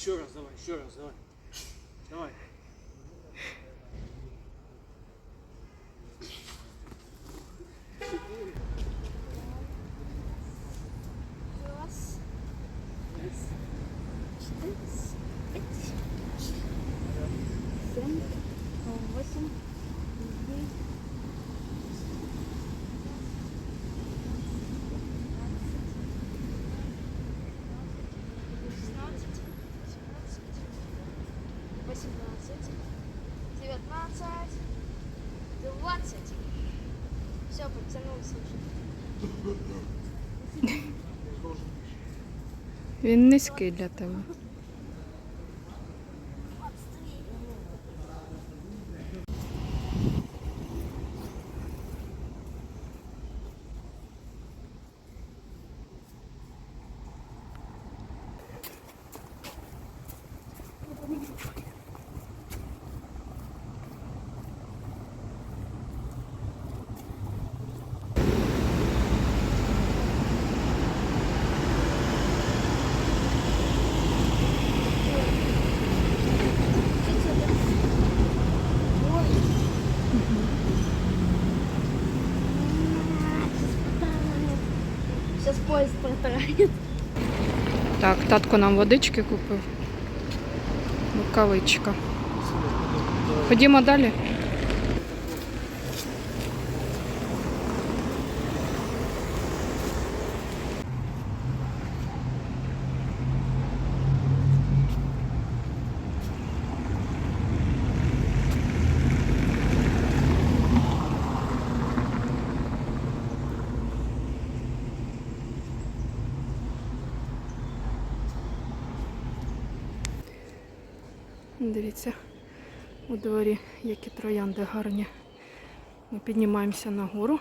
Еще раз давай, еще раз давай. 20. Все, потягнувся вже. Він низький для тебе. Поезд. Так, татко нам водички купив. Рукавичка. Ходімо далі. Дивіться, у дворі які троянди гарні. Ми піднімаємося нагору.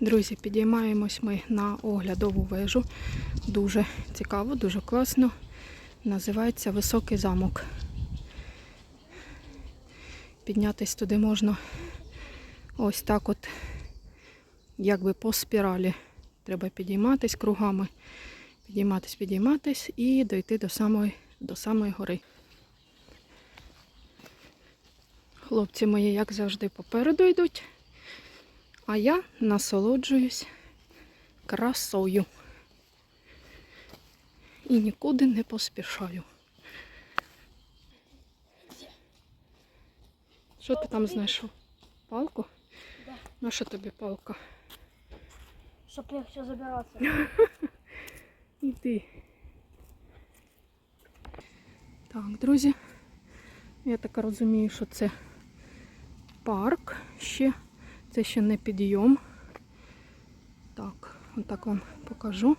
Друзі, підіймаємось ми на оглядову вежу. Дуже цікаво, дуже класно. Називається Високий замок. Піднятись туди можна ось так от, якби по спіралі. Треба підійматись кругами підійматись, підійматись і дойти до самої, до самої гори. Хлопці мої, як завжди, попереду йдуть, а я насолоджуюсь красою. І нікуди не поспішаю. Що ти там знайшов? Палку? Да. На що тобі палка? Чтоб легче забираться. Іди. Так, друзі. Я так розумію, що це парк ще. Це ще не підйом. Так, отак вам покажу.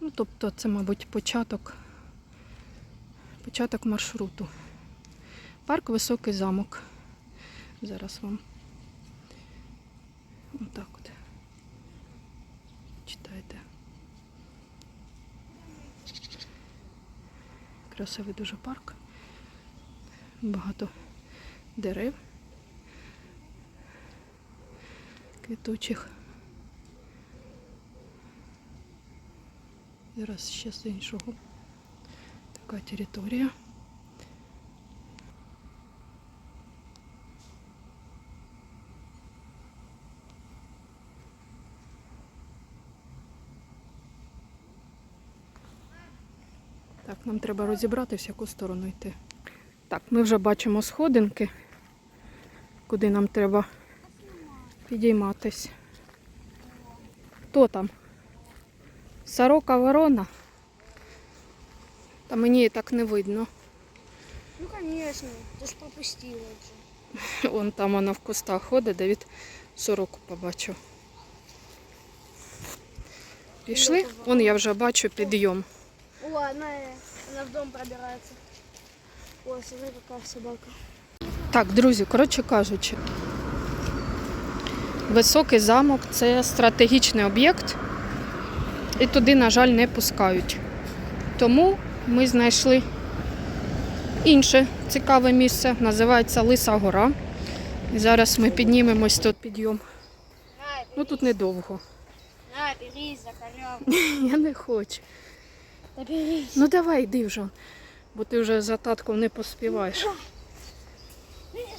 Ну, тобто це, мабуть, початок, початок маршруту. Парк Високий замок. Зараз вам отак от. Читайте. Красивий дуже парк. Багато дерев. Квітучих. Зараз ще з іншого. Така територія. Так, нам треба розібратися, в яку сторону йти. Так, ми вже бачимо сходинки, куди нам треба підійматись. Хто там? Сорока ворона? Та мені і так не видно. Ну конечно, ты ж пропустила уже. Вон там вона в кустах ходить, Давід сороку побачив. Пішли? Вон я вже бачу підйом. О, она, в дом пробирается. Ой, смотри, какая собака. Так, друзі, коротше кажучи, високий замок це стратегічний об'єкт, і туди, на жаль, не пускають. Тому ми знайшли інше цікаве місце, називається Лиса Гора. І зараз ми піднімемось тут підйом. Ну тут недовго. На, за. Я не хочу. Берись. Ну давай, йди вже, бо ти вже за татком не поспіваєш. Не похож.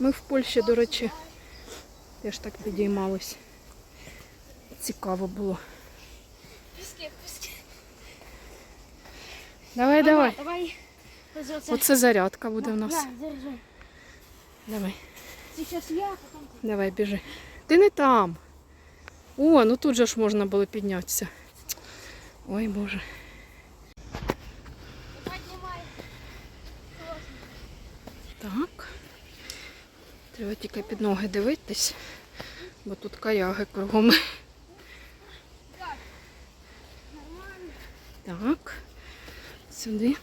Ми в Польщі, до речі, теж так підіймались. Цікаво було. Песке. Давай, давай. Давай. Оце. Зарядка буде у нас. Давай, Сейчас я, потом давай, біжи. Ти не там. О, ну тут же ж можна було піднятися. Ой, Боже. Так. Треба тільки під ноги дивитись, бо тут коряги кругом. Так. Сюди.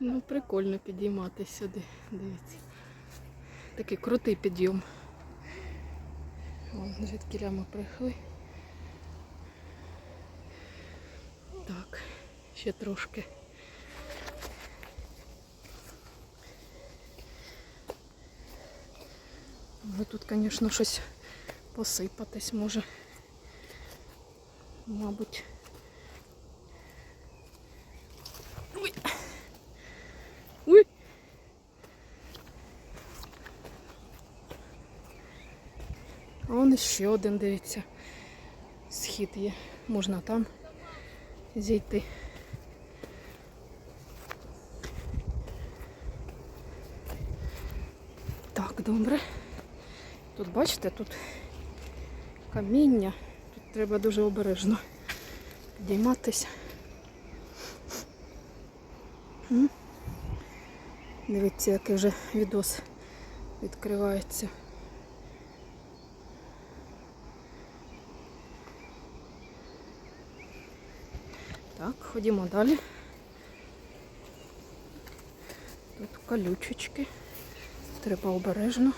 Ну, прикольно підійматися сюди. Дивіться. Такий крутий підйом. Вон, звідки ми прийшли. Так, ще трошки. Але тут, звісно, щось посипатись може. Мабуть. Ой. Ой. А вон ще один, дивіться. Схід є. Можна там зійти. Так, добре. Тут бачите, тут каміння. Тут треба дуже обережно підійматися. Дивіться, який вже відос відкривається. Так, ходімо далі. Тут колючечки. Треба обережно.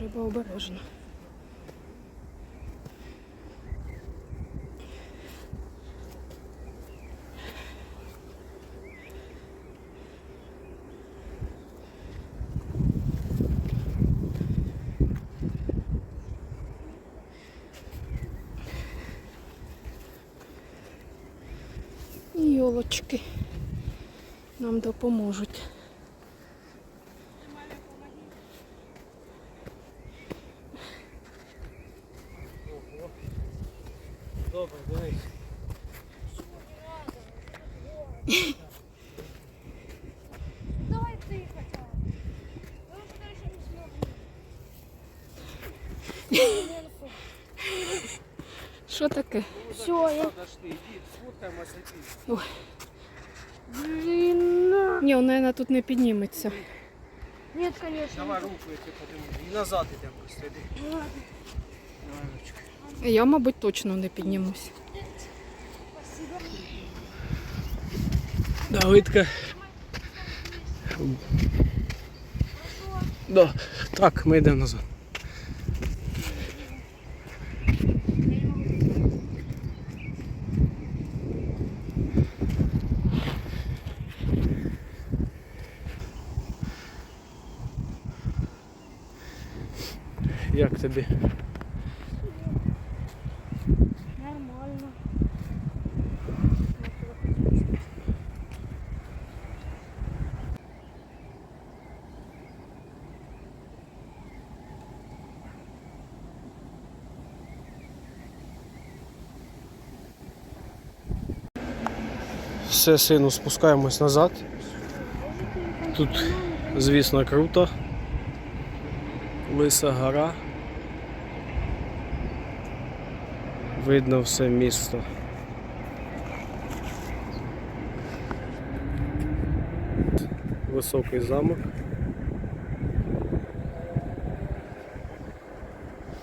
Треба обережно. Йолочки нам допоможуть. Добре, дивись. Давай ты хотя бы. Потому что еще не смог. Що таке? Все, я... Подошли, иди, сфоткаемся и Блин, на. Ні, вона тут не підніметься. Нет, конечно. Давай руку я тебе подниму. И назад идем просто, иди. Ладно. Давай ручкой. Я, мабуть, точно не піднімусь. Давидка. Да. Так, ми йдемо назад. Як тобі? Все, сину, спускаємось назад. Тут, звісно, круто. Лиса гора. Видно все місто. Високий замок.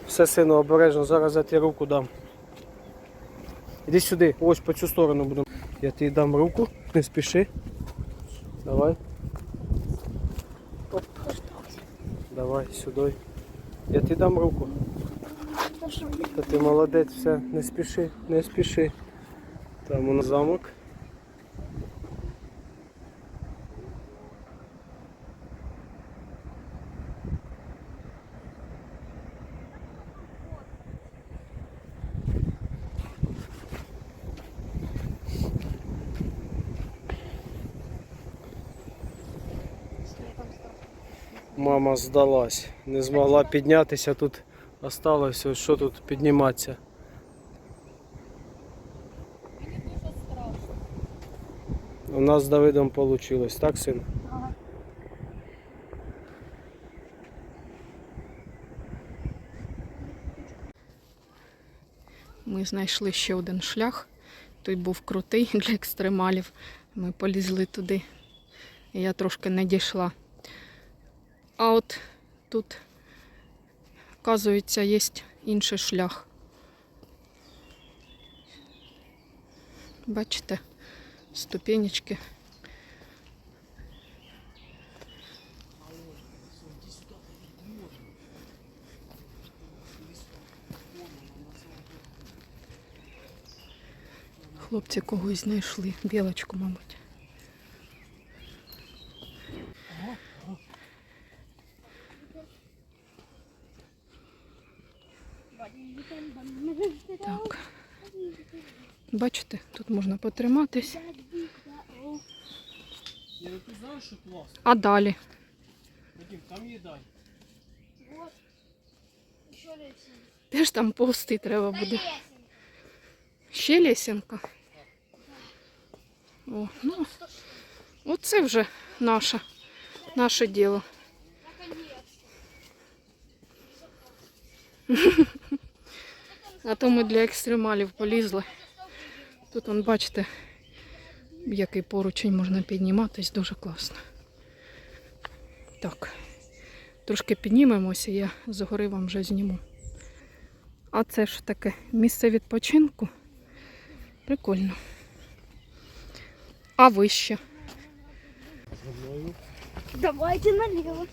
Все, сину, обережно, зараз я тобі руку дам. Іди сюди, ось по цю сторону будемо. Я тобі дам руку, не спіши. Давай. Давай сюди. Я тобі дам руку. Та ти молодець, все, не спіши, не спіши. Там у нас замок. Мама здалась, не змогла піднятися, тут осталося, що тут підніматися. У нас з Давидом вийшло, так, син? Ми знайшли ще один шлях. Той був крутий для екстремалів. Ми полізли туди. Я трошки не дійшла. А от тут, оказується, є інший шлях. Бачите, ступенечки. Хлопці когось знайшли. Білочку, мабуть. Так. Бачите, тут можна потриматись. А далі. Там. Вот. Еще. Теж там повсти треба буде. Ще лесенка. О, ну, оце вже наше, наше діло. А то ми для екстремалів полізли. Тут, вон, бачите, який поручень можна підніматись, дуже класно. Так, трошки піднімемося, я згори вам вже зніму. А це ж таке місце відпочинку. Прикольно. А вище. Давайте налево.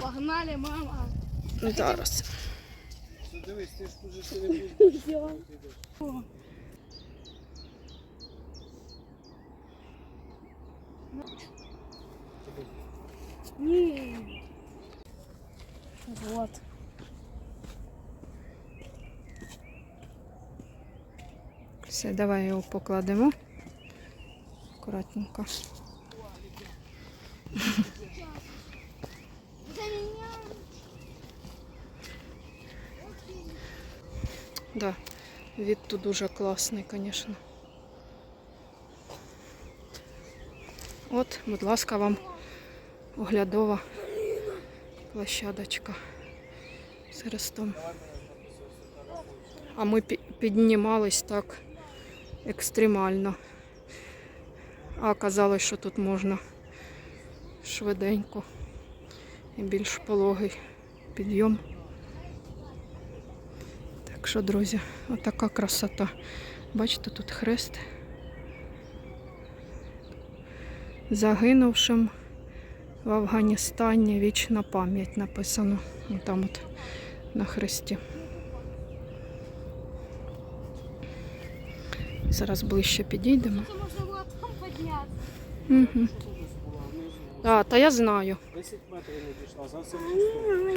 Погнали, мама. Зараз. Дивись, ти ж тут не будеш. Всё. Не. Вот. Все, давай його покладемо. Меня. Да, від тут дуже класний, звісно. От, будь ласка, вам оглядова площадочка з хрестом. А ми піднімались так екстремально. А оказалось, що тут можна швиденько і більш пологий підйом. Так що, друзі, отака красота. Бачите, тут хрест. Загинувшим в Афганістані вічна пам'ять написано. Там от на хресті. Зараз ближче підійдемо. Угу. А, та я знаю. 10 метрів не дійшла, за це не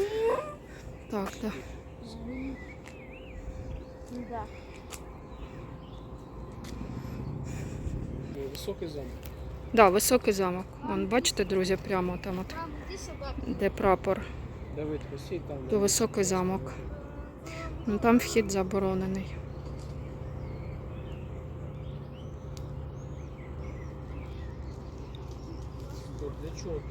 Так, так. Да. Високий замок. Да, високий замок. Вон, бачите, друзі, прямо там, от, де прапор то високий замок. Ну Там вхід заборонений. Для чого?